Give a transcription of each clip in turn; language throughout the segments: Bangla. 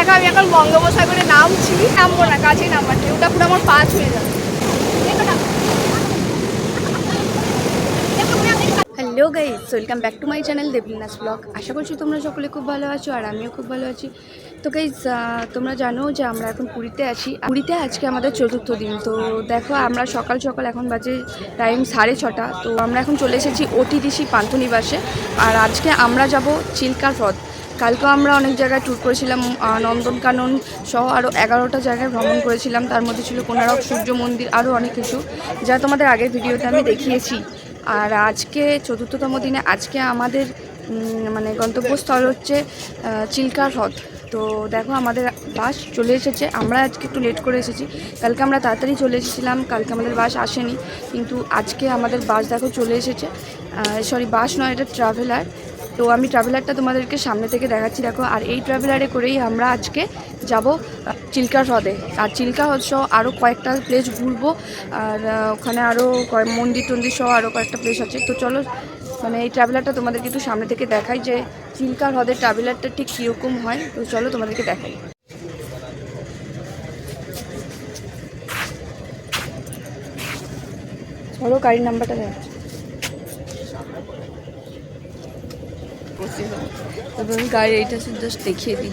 দেখো, আমি এখন বঙ্গোপসাগরে নামছি। নামবো না, কাছেই নামবার ওটা পুরো আমার পাঁচ হয়ে যাবে। Hello guys welcome back to my channel Debolina's blog আশা করছি তোমরা সকলে খুব ভালো আছো আর আমিও খুব ভালো আছি। তো গাইজ তোমরা জানো যে আমরা এখন পুরীতে আছি। পুরীতে আজকে আমাদের চতুর্থ দিন। তো দেখো, আমরা সকাল সকাল এখন বাজে টাইম সাড়ে ছটা। তো আমরা এখন চলে এসেছি ওটিডিসি পান্থনিবাসে। আর আজকে আমরা যাব চিল্কা হ্রদ। কালকে আমরা অনেক জায়গায় ট্যুর করেছিলাম নন্দনকানন সহ আরও এগারোটা জায়গায় ভ্রমণ করেছিলাম। তার মধ্যে ছিল কোনারক সূর্য মন্দির আরও অনেক কিছু, যা তোমাদের আগের ভিডিওতে আমি দেখিয়েছি। আর আজকে, চতুর্থতম দিনে আজকে আমাদের মানে গন্তব্যস্থল হচ্ছে চিল্কা হ্রদ। তো দেখো আমাদের বাস চলে এসেছে। আমরা আজকে একটু লেট করে এসেছি। কালকে আমরা তাড়াতাড়ি চলে এসেছিলাম। কালকে আমাদের বাস আসেনি। কিন্তু আজকে আমাদের বাস দেখো চলে এসেছে। সরি বাস নয়, এটা ট্রাভেলার তো আমি ট্রাভেলারটা তোমাদেরকে সামনে থেকে দেখাচ্ছি, দেখো। আর এই ট্রাভেলারে করেই আমরা আজকে যাব চিল্কা হ্রদে। আর চিল্কা হ্রদ সহ আরও কয়েকটা প্লেস ঘুরবো। আর ওখানে আরও কয়েক মন্দির টন্দির সহ আরও কয়েকটা প্লেস আছে। তো চলো মানে এই ট্রাভেলারটা তোমাদেরকে একটু সামনে থেকে দেখাই যে চিল্কা হ্রদের ট্রাভেলারটা ঠিক কীরকম হয়। তো চলো তোমাদেরকে দেখাই। চলো, গাড়ির নাম্বারটা দেখাচ্ছি। তারপর আমি গাড়ি এইটা জাস্ট দেখিয়ে দিই।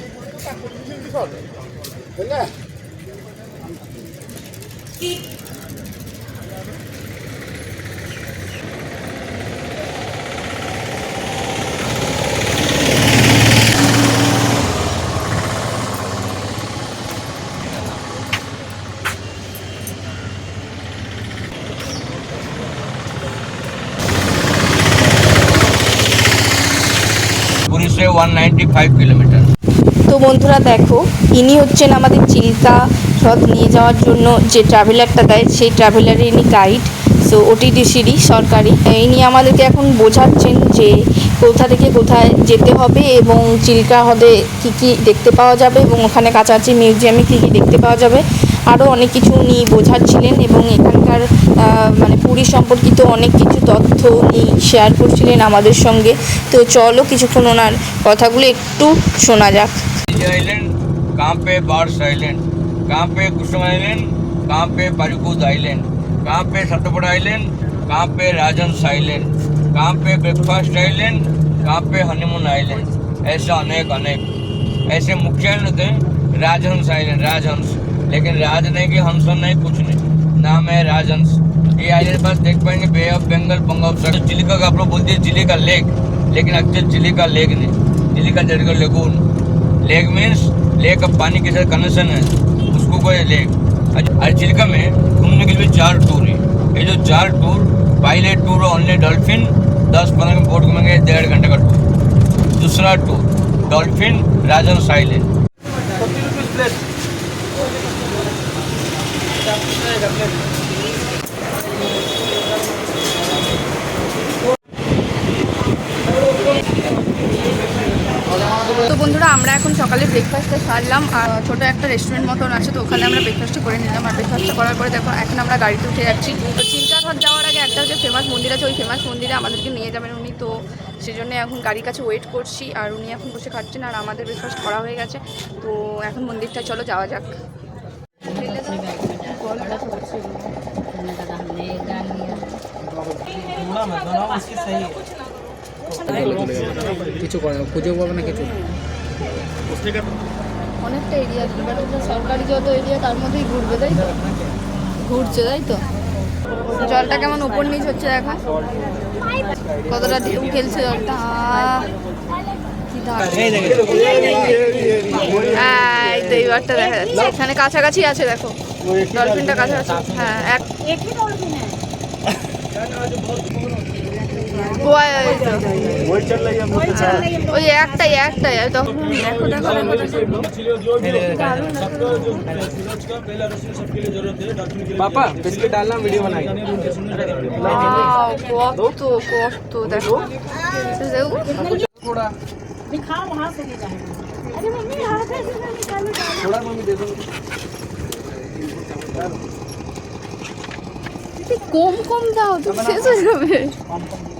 কিলোমিটার তো বন্ধুরা দেখো, ইনি হচ্ছেন আমাদের চিল্কা হ্রদ নিয়ে যাওয়ার জন্য যে ট্রাভেলারটা দেয়, সেই ট্রাভেলারে ইনি গাইড সো ওটিডিসিরই সরকারি। ইনি আমাদেরকে এখন বোঝাচ্ছেন যে কোথা থেকে কোথায় যেতে হবে এবং চিল্কা হ্রদে কী কী দেখতে পাওয়া যাবে এবং ওখানে কাছাকাছি মিউজিয়ামে কী কী দেখতে পাওয়া যাবে। আরও অনেক কিছু উনি বোঝাচ্ছিলেন এবং পুরী সম্পর্কিত অনেক কিছু তথ্য উনি শেয়ার করছিলেন আমাদের সঙ্গে তো চলো কিছুক্ষণ ওনার কথাগুলো একটু शोना যাক आइलैंड कहाँ पे बार्स आइलैंड कहाँ पे कुसुम आइलैंड कहाँ पे पारिकुद आइलैंड कहाँ पे सतपुड़ा आइलैंड कहाँ पे राजहंस आइलैंड कहाँ पे ब्रेकफास्ट आइलैंड कहाँ पे हनीमून आइलैंड ऐसा अनेक अनेक ऐसे मुख्य आइलैंड होते हैं राजहंस आइलैंड राजहंस लेकिन राज नहीं कि हंस नहीं कुछ नहीं नाम है राजहंस ये आइलैंड पास देख पाएँगे बे ऑफ़ बंगाल बंगोपसागर चिलिका का आप लोग बोलते हैं चिलिका लेक लेकिन एक्चुअल चिलिका लेक नहीं। चिलिका जड़कर लेगून लेक मीन्स लेक का पानी के साथ कनेक्शन है। उसको कोई लेक और चिल्का में घूमने के लिए चार टूर है। ये जो चार टूर पहले टूर ओनली डॉल्फिन दस पंद्रह में बोट घूमेंगे, डेढ़ घंटे का टूर दूसरा टूर डॉल्फिन राजन साइलेंड তো বন্ধুরা, আমরা এখন সকালে ব্রেকফাস্টটা সারলাম আর ছোটো একটা রেস্টুরেন্ট মতন আছে, তো ওখানে আমরা ব্রেকফাস্টটা করে নিলাম। আর ব্রেকফাস্টটা করার পরে দেখো, এখন আমরা গাড়িতে উঠে যাচ্ছি। তো চিল্কা ঘর যাওয়ার আগে একটা যে ফেমাস মন্দির আছে, ওই ফেমাস মন্দিরে আমাদেরকে নিয়ে যাবেন উনি। তো সেই জন্য এখন গাড়ির কাছে ওয়েট করছি আর উনি এখন বসে খাচ্ছেন আর আমাদের ব্রেকফাস্ট করা হয়ে গেছে। তো এখন মন্দিরটা, চলো যাওয়া যাক। কিছু করে না খুঁজে পাবে না কিছু? অনেকটা এরিয়া সরকারি যত এরিয়া, তার মধ্যেই ঘুরবে, তাই তো? ঘুরছে, তাই তো? জলটা কেমন উপর নিচ হচ্ছে দেখো? কতটা ঢেউ খেলছে জলটা। এই তো এইবারটা দেখা এখানে কাছাকাছি আছে, দেখো। ডলফিনটা কাছাকাছি। হ্যাঁ এক গোয়ায় এই তো। ওই একটাই একটাই আর তখন দেখো দেখো पापा बिस्किट डालना वीडियो बनाएंगे Wow, কত কষ্ট দেখো দেখো थोड़ा थोड़ा मम्मी दे दो কম কম দাও তো শেষ হয়ে যাবে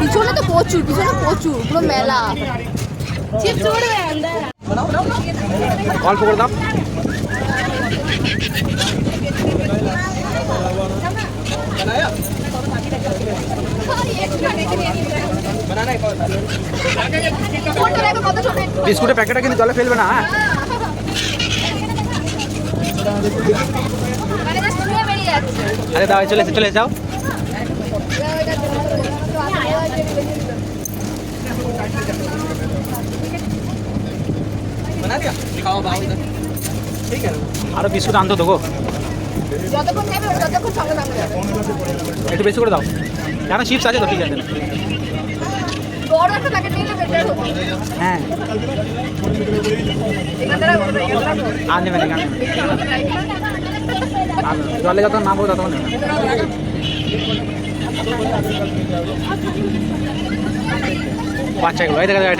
পিছনে তো প্রচুর, পিছনে প্রচুর, পুরো মেলা। অল্প করে দাম বিস্কুটের প্যাকেটটা কিন্তু জলে ফেলবে না হ্যাঁ। আরে দাঁড়াই চলে চলে যাও। আরও বিস্কুট আনতো তো গো একটু বেশি করে দাও। কেন চিপস আছে তো ঠিক আছে। হ্যাঁ। আর নেবে না জলে যত নামবো তত নেবে। বাচ্চাগুলো এই দেখা যায়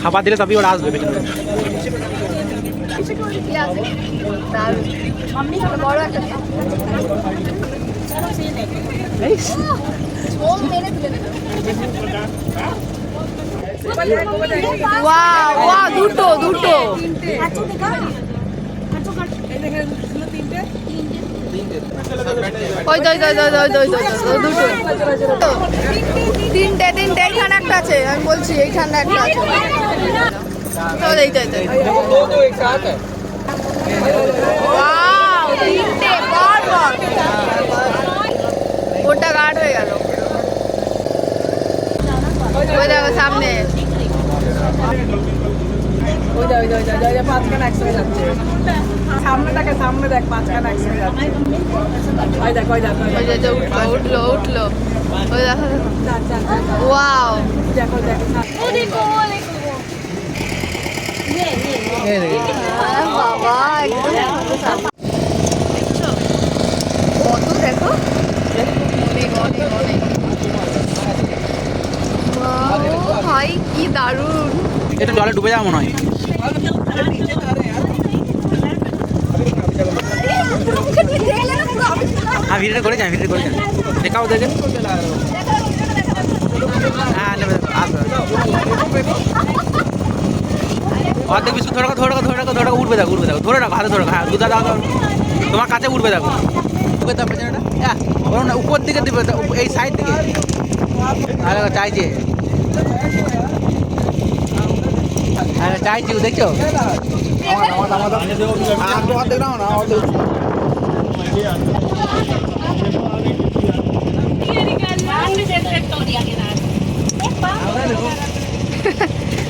খাবার দিলে তবেই ওরা আসবে পেছনে কি আছে দারুণ মাম্মি বড় একটা ঝোল মেরে তুলে নেবে ওয়াও ওয়াও দুটো দুটো ওই দই দই দই দই দই দুটো। তিনটে তিনটে এখানে একটা আছে। আমি বলছি, এইখানে একটা আছে। তো তাই এইটা তিনটে পর পর ওটা গার্ড হয়ে গেল। ওই দেখো, সামনে। ওই যা ওই যা ওই যা পাঁচখানা একসঙ্গে যাচ্ছে। সামনে দেখে সামনে দেখ পাঁচখানা একসঙ্গে যাচ্ছে। ওই দেখ ওই দেখ ওই ওই যে যে উঠল উঠল উঠল। ওই দেখো ওয়াও। দেখো দেখো বাবা একদম। দেখছ কত দেখো। অনেক ভাই কি দারুণ। একটু জলে ডুবে যাওয়া মনে হয় হ্যাঁ ভিডিওটা করে যান ভিডিও করে যান। দেখাও দেখে হ্যাঁ অর্ধেক বিস্কুট ধরে রাখো ধরে রাখো ধরে রাখো ধরে রাখো উঠবে দেখো উঠবে দেখো। ধরে রাখো হাতে ধরে রাখো। হ্যাঁ দুধা দাও। তোমার কাছে উঠবে দেখো। উঠবে তার পেছনেটা হ্যাঁ ওর না উপর দিকে দিবে এই সাইড দিকে। চাইছে। হ্যাঁ চাইছি দেখছ?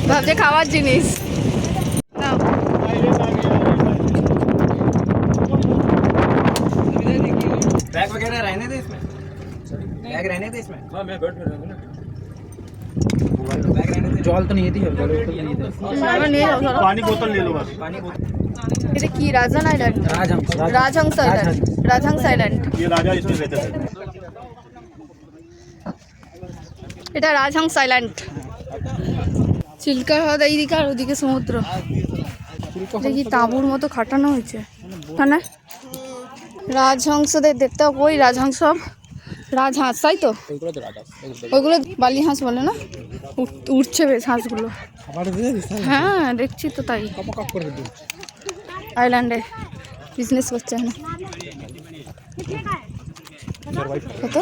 ভাবছে খাওয়ার জিনিস নাও। बैग वगैरह रहने दे इसमें बैग रहने दे इसमें हाँ मैं बैठ रहूंगा ना बैग रहने दे जल तो नहीं थी जल तो नहीं थी আমরা নিয়ে যাও ধরো। पानी बोतल ले लो बस पानी बोतल এটা কি রাজান island Rajhans Rajhans island Rajhans island ये राजा इसमें रहते थे এটা রাজহংস আইল্যান্ড চিল্কা হ্রদ এইদিকে আর ওদিকে সমুদ্র দেখি তাঁবুর মতো খাটানো হয়েছে হ্যাঁ রাজহংসদের দেখতে হবে ওই রাজহংস রাজহাঁস তাই তো? ওইগুলো বালি হাঁস বলে না? উঠ- উঠছে বেশ হাঁসগুলো। হ্যাঁ দেখছি তো তাই। আইল্যান্ডে বিজনেস করছে না কত?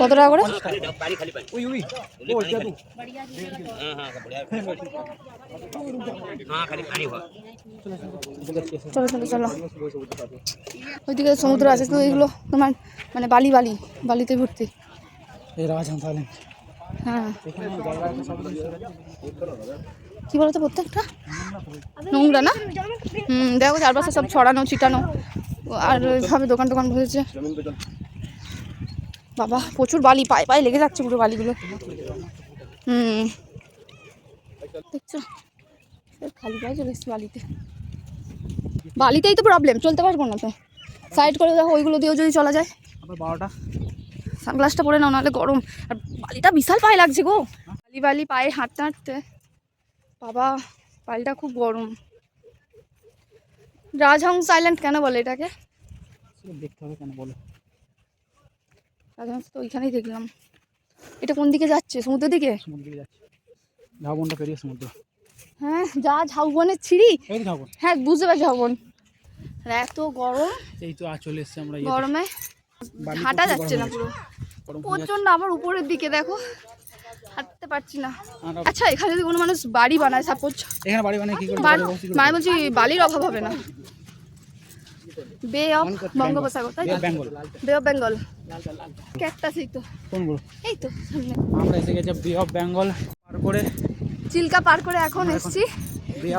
কত টাকা করে? চলো চলো চলো। ওইদিকে সমুদ্র আছে তো এগুলো তোমার মানে বালি বালি, বালিতে ভর্তি। হ্যাঁ। কি বলতো প্রত্যেকটা? নোংরা না? হুম, দেখো চারপাশে সব ছড়ানো, ছিটানো আর ওইভাবে দোকান টোকান বসেছে। বাবা প্রচুর বালি পায়ে পায়ে লেগে যাচ্ছে পুরো বালিগুলো। হুম। দেখছ? খালি পায়ে চলে এসছি বালিতে। বালিতেই তো প্রবলেম চলতে পারব না তো। সাইড করে দেখো ওইগুলো দিয়েও যদি চলা যায়। বারোটা? সানগ্লাসটা পরে নাও নাহলে গরম। আর বালিটা বিশাল পায়ে লাগছে গো। বালি বালি পায়ে হাঁটতে হাঁটতে। বাবা বালিটা খুব গরম। রাজহংস আইল্যান্ড কেন বলে এটাকে? দেখতে হবে কেন বলো। রাজহংস তো ওইখানেই দেখলাম। এটা কোন দিকে যাচ্ছে? সমুদ্রের দিকে? সমুদ্র যাচ্ছে। ঝাউবনটা পেরিয়ে সমুদ্র। হ্যাঁ যা ঝাউবনের ছিঁড়ি। হ্যাঁ বুঝতে পারছি ঝাউবন। এত গরম। এই তো চলে এসছে আমরা গরমে হাঁটা যাচ্ছে না। পুরো। প্রচণ্ড আমার উপরের দিকে দেখো। হাঁটতে পারছি না। আচ্ছা এখানে যদি কোনো মানুষ বাড়ি বানায় সাপোজ এখানে বাড়ি বানিয়ে কি করে? মানে বলছি বালির অভাব হবে না। বে অফ বঙ্গোপসাগর তাই বেঙ্গল বে অফ বেঙ্গল ক্যাকটাসই তো। কোনগুলো? এই তো আমরা এসে গেছি বে অফ বেঙ্গল পার করে চিল্কা পার করে এখন এসছি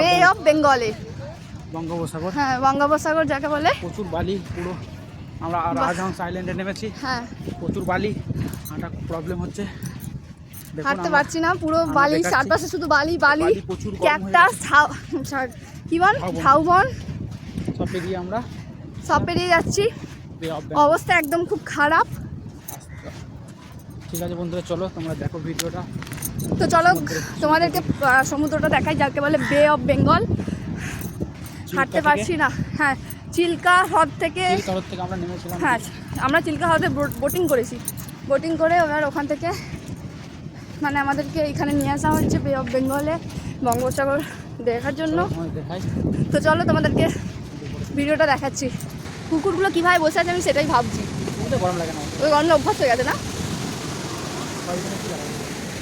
বে অফ বেঙ্গলে বঙ্গোপসাগর। হ্যাঁ বঙ্গোপসাগর যাকে বলে। প্রচুর বালি পুরো। আমরা রাজহংস আইল্যান্ডে নেমেছি। হ্যাঁ। প্রচুর বালি। হাঁটা প্রবলেম হচ্ছে। হাঁটতে পারছি না পুরো বালি চারপাশে শুধু বালি বালি। ক্যাকটাস কি বল। ঝাউবন সব পেরিয়ে আমরা সব পেরিয়ে যাচ্ছি। অবস্থা একদম খুব খারাপ। ঠিক আছে বন্ধুরা চলো তোমরা দেখো ভিডিওটা। তো চলো তোমাদেরকে সমুদ্রটা দেখাই যাকে বলে বে অফ বেঙ্গল হাঁটতে পারছি না। হ্যাঁ চিল্কা হ্রদ থেকে হ্যাঁ আমরা চিল্কা হ্রদে বোটিং করেছি। বোটিং করে এবার ওখান থেকে মানে আমাদেরকে এখানে নিয়ে আসা হচ্ছে বে অফ বেঙ্গলে বঙ্গোপসাগর দেখার জন্য। তো চলো তোমাদেরকে ভিডিওটা দেখাচ্ছি। কুকুরগুলো কীভাবে বসে আছে আমি সেটাই ভাবছি। গরম লাগে না ওই গরমে অভ্যাস হয়ে গেছে না?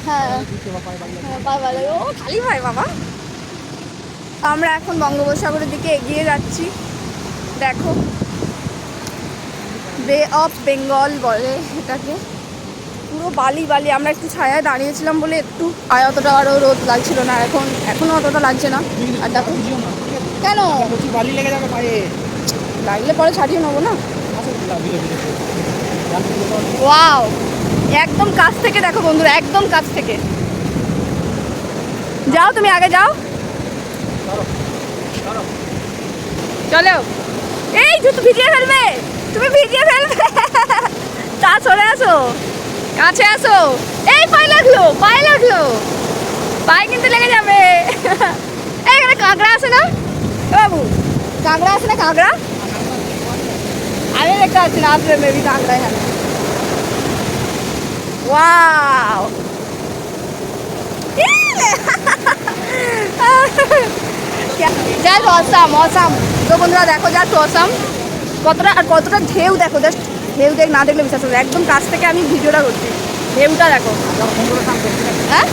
হ্যাঁ। হ্যাঁ, ও খালি ভাই বাবা। আমরা এখন বঙ্গোপসাগরের দিকে এগিয়ে যাচ্ছি। দেখো। বে অফ বেঙ্গল বলে এটাকে। পুরো বালি বালি। আমরা একটু ছায়ায় দাঁড়িয়েছিলাম বলে একটু আয় অতটা আরও রোদ লাগছিল না। এখন এখনও অতটা লাগছে না। আর দেখো। কেন? বালি লেগে যাবে লাগলে পরে ছাড়িয়ে নেব না। ওয়াও একদম কাছ থেকে দেখো বন্ধুরা, একদম কাছ থেকে। যাও তুমি আগে যাও। চলো। এই জুতো ভিজিয়ে ফেলবে, তুমি ভিজিয়ে ফেলবে। তা চলে আসো, কাছে আসো। এই পায়ে লাগল পায়ে লাগল। পায়ে কিন্তু লেগে যাবে। এই এখানে কাঁকড়া আছে না? বাবু, কাঁকড়া আছে না কাঁকড়া? আমি দেখতে পাচ্ছি না আসবে মেবি কাঁকড়া এখানে ওয়াও জাস্ট অসাম অসাম তো বন্ধুরা, দেখো জাস্ট অসাম কতটা, আর কতটা ঢেউ, দেখো জাস্ট ঢেউ দেখ না দেখলে বিশ্বাস হবে একদম কাছ থেকে আমি ভিডিওটা করছি। ঢেউটা দেখো। ঠিক হ্যাঁ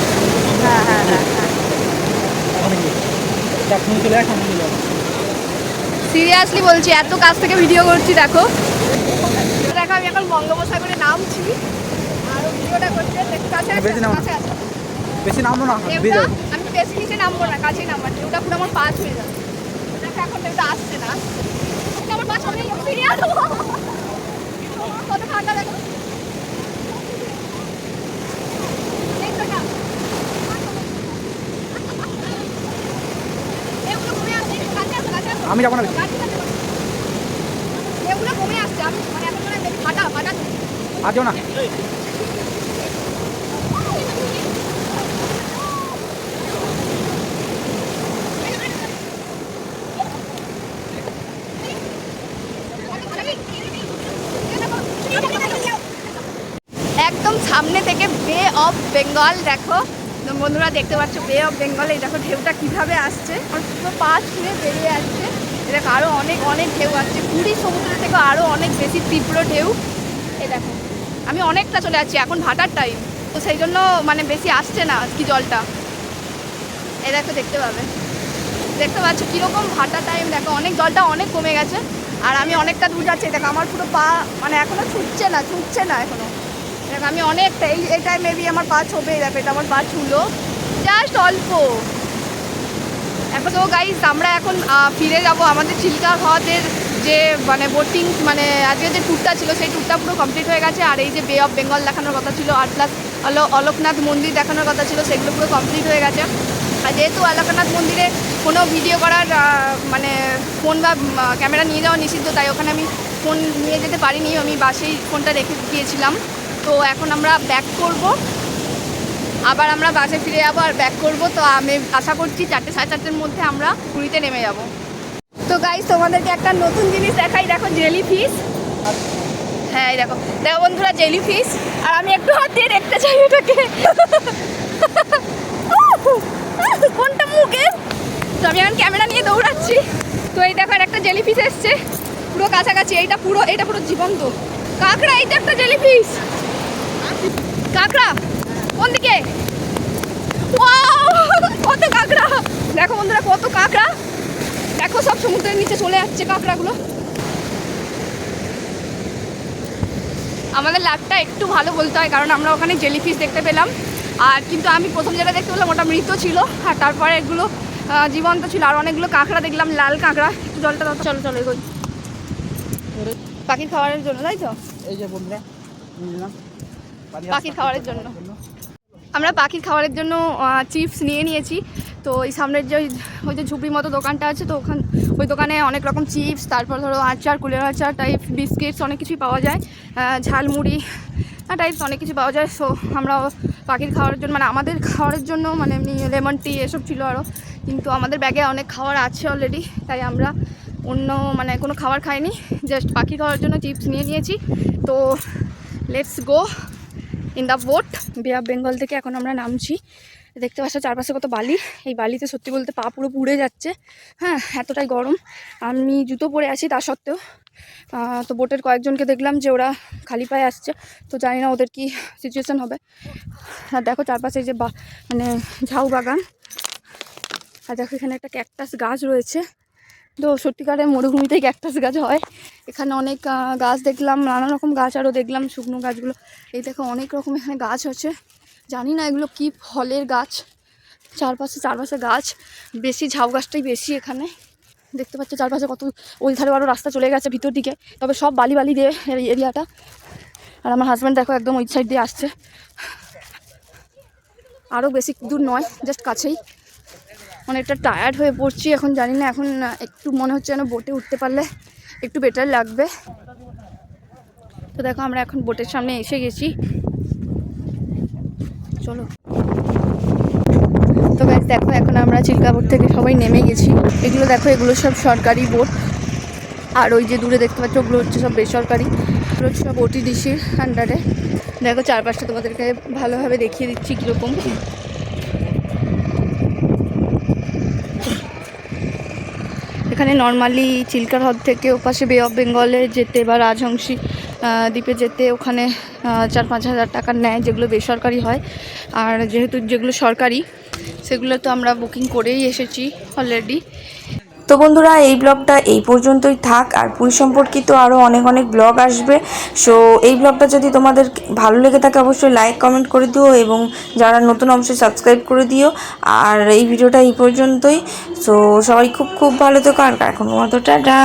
হ্যাঁ হ্যাঁ হ্যাঁ। সিরিয়াসলি বলছি এত কাছ থেকে ভিডিও করছি দেখো। দেখো আমি এখন বঙ্গোপসাগরে নামছি। আর ভিডিওটা করছি কাছে। কাছে আছে। বেশি নামবো না আমি বেশি নিচে নামবো না কাছেই নামবো ওটা পুরো আমার পাঁচ হয়ে যাবে। দেখো এখন ঢেউটা আসছে না। আমার পাঁচ আমি ফিরিয়ে আসব কত ফাঁকা দেখো দেখছ না? এগুলো কমে আসছে, একটু কাছে আসো, কাছে আসো। আমি যাব না বেশি। কাছে কাছে আসো। এগুলো কমে আসছে আমি মানে এখন মানে ফাটা ফাটা আর যেও না। একদম সামনে থেকে বে অফ বেঙ্গল দেখো। বন্ধুরা দেখতে পাচ্ছ বে অফ বেঙ্গল এই দেখো ঢেউটা কীভাবে আসছে পুরো পা ছুঁয়ে বেরিয়ে আসছে। এই দেখো আরও অনেক অনেক ঢেউ আসছে পুরী সমুদ্র থেকে আরও অনেক বেশি তীব্র ঢেউ। এই দেখো, আমি অনেকটা চলে যাচ্ছি, এখন ভাটার টাইম তো সেই জন্য মানে বেশি আসছে না কি জলটা। এই দেখো, দেখতে পাবে। দেখতে পাচ্ছ কীরকম ভাটা টাইম দেখো, অনেক জলটা অনেক কমে গেছে। আর আমি অনেকটা দূর যাচ্ছি, দেখো, আমার পুরো পা মানে এখনও ছুটছে না ছুটছে না এখনও দেখো, আমি অনেকটা, এই টাইম মেবি আমার পা ছবে দেখো, এটা আমার পা ছুলো। জাস্ট অল্প। তো গাইজ আমরা এখন ফিরে যাব আমাদের চিল্কা হ্রদের যে মানে বোটিং মানে আজকে যে ট্যুরটা ছিল সেই ট্যুরটা পুরো কমপ্লিট হয়ে গেছে। আর এই যে বে অফ বেঙ্গল দেখানোর কথা ছিল, আর প্লাস অলোকনাথ মন্দির দেখানোর কথা ছিল, সেগুলো পুরো কমপ্লিট হয়ে গেছে। আর যেহেতু আলাকানাথ মন্দিরে কোনো ভিডিও করার মানে ফোন বা ক্যামেরা নিয়ে যাওয়া নিষিদ্ধ, তাই ওখানে আমি ফোন নিয়ে যেতে পারিনি। আমি বাসেই ফোনটা রেখে গিয়েছিলাম। তো এখন আমরা ব্যাক করব। আবার আমরা বাসে ফিরে যাব আর ব্যাক করব। তো আমি আশা করছি চারটে, সাড়ে চারটের মধ্যে আমরা পুরীতে নেমে যাব। তো গাইজ তোমাদেরকে একটা নতুন জিনিস দেখাই। দেখো জেলি ফিশ হ্যাঁ দেখো। দেখো বন্ধুরা জেলি ফিশ আর আমি একটু হাত দিয়ে দেখতে চাই এটাকে। কোনটা মুখে? তো আমি এখন ক্যামেরা নিয়ে দৌড়াচ্ছি। তো এই দেখো একটা জেলি ফিশ এসছে। পুরো কাছাকাছি। এইটা পুরো এটা পুরো জীবন্ত। কাঁকড়া, এইটা একটা জেলি ফিশ কাঁকড়া। কোন দিকে! কত কাঁকড়া। দেখো বন্ধুরা কত কাঁকড়া। দেখো সব সমুদ্রের নিচে চলে যাচ্ছে কাঁকড়াগুলো। আমাদের লাকটা একটু ভালো বলতে হয় কারণ আমরা ওখানে জেলিফিশ দেখতে পেলাম। আর কিন্তু আমি প্রথম যেটা দেখতে পেলাম ওটা মৃত ছিল। আর তারপরে এগুলো জীবন্ত ছিল। আর অনেকগুলো কাঁকড়া দেখলাম লাল কাঁকড়া। একটু জলটা চলো চলো এগোই। পাখির খাবারের জন্য তাই তো? এই যে বন্ধুরা পাখির খাবারের জন্য। আমরা পাখির খাবারের জন্য চিপস নিয়ে নিয়েছি। তো এই সামনের যে, ওই- যে ঝুপড়ির মতো দোকানটা আছে, তো ওখান, ওই দোকানে অনেক রকম চিপস তারপর ধরো আচার, কুলের আচার টাইপ বিস্কিটস অনেক কিছুই পাওয়া যায়। ঝালমুড়ি টাইপস অনেক কিছু পাওয়া যায়। সো আমরা পাখির খাওয়ার জন্য মানে আমাদের খাওয়ারের জন্য মানে এমনি লেমন টি এসব ছিল আরও কিন্তু আমাদের ব্যাগে অনেক খাবার আছে অলরেডি তাই আমরা অন্য মানে কোনো খাবার খাইনি। জাস্ট পাখি খাওয়ার জন্য চিপস নিয়ে নিয়েছি। তো let's go in the boat bay of Bengal থেকে এখন আমরা নামছি। দেখতে পাচ্ছ চারপাশে কত বালি। এই বালিতে সত্যি বলতে পা পুরো পুড়ে যাচ্ছে। হ্যাঁ এতটাই গরম। আমি জুতো পরে আছি তা সত্ত্বেও। তো বোটের কয়েকজনকে দেখলাম যে ওরা খালি পায়ে আসছে। তো জানি না ওদের কি সিচুয়েশান হবে। আর দেখো চারপাশে যে বা মানে ঝাউ বাগান। আর দেখো এখানে একটা ক্যাকটাস গাছ রয়েছে। তো সত্যিকারের মরুভূমিতেই ক্যাকটাস গাছ হয়। এখানে অনেক গাছ দেখলাম, নানা রকম গাছ আরও দেখলাম, শুকনো গাছগুলো। এই দেখো, অনেক রকম এখানে গাছ আছে। জানি না এগুলো কি ফলের গাছ, চারপাশে চারপাশে গাছ। বেশি ঝাউ গাছটাই বেশি এখানে। দেখতে পাচ্ছ চারপাশে কত ওই ধারে আরও রাস্তা চলে গেছে ভিতর দিকে। তবে সব বালি বালি দিয়ে এরিয়াটা। আর আমার হাজব্যান্ড দেখো একদম ওই সাইড দিয়ে আসছে। আরও বেশি দূর নয় জাস্ট কাছেই। অনেকটা টায়ার্ড হয়ে পড়ছি, এখন জানি না, এখন একটু মনে হচ্ছে যেন বোটে উঠতে পারলে। একটু বেটার লাগবে। তো দেখো আমরা এখন বোটের সামনে এসে গেছি। চলো। তো গাছ দেখো এখন আমরা চিল্কা বোট থেকে সবাই নেমে গেছি। এগুলো দেখো, এগুলো সব সরকারি বোট আর ওই যে দূরে দেখতে পাচ্ছ, ওগুলো হচ্ছে সব বেসরকারি। হচ্ছে সব ওটিডিসির আন্ডারে দেখো চারপাশটা তোমাদেরকে ভালোভাবে দেখিয়ে দিচ্ছি কীরকম। এখানে নর্মালি চিল্কার হ্রদ থেকে ওপাশে বে অফ বেঙ্গলে যেতে বা রাজহংসী দ্বীপে যেতে ওখানে চার পাঁচ হাজার টাকা নেয় যেগুলো বেসরকারি হয় আর যেহেতু যেগুলো সরকারি, সেগুলো তো আমরা বুকিং করেই এসেছি অলরেডি তো বন্ধুরা, এই ব্লগটা এই পর্যন্তই থাক। আর পুরী সম্পর্কিত আরও অনেক অনেক ব্লগ আসবে। সো এই ব্লগটা যদি তোমাদের ভালো লেগে থাকে, অবশ্যই লাইক কমেন্ট করে দিও এবং যারা নতুন, অবশ্যই সাবস্ক্রাইব করে দিও। আর এই ভিডিওটা এই পর্যন্তই। সো সবাই খুব খুব ভালো থেকো। আর এখন মতো, টাটা!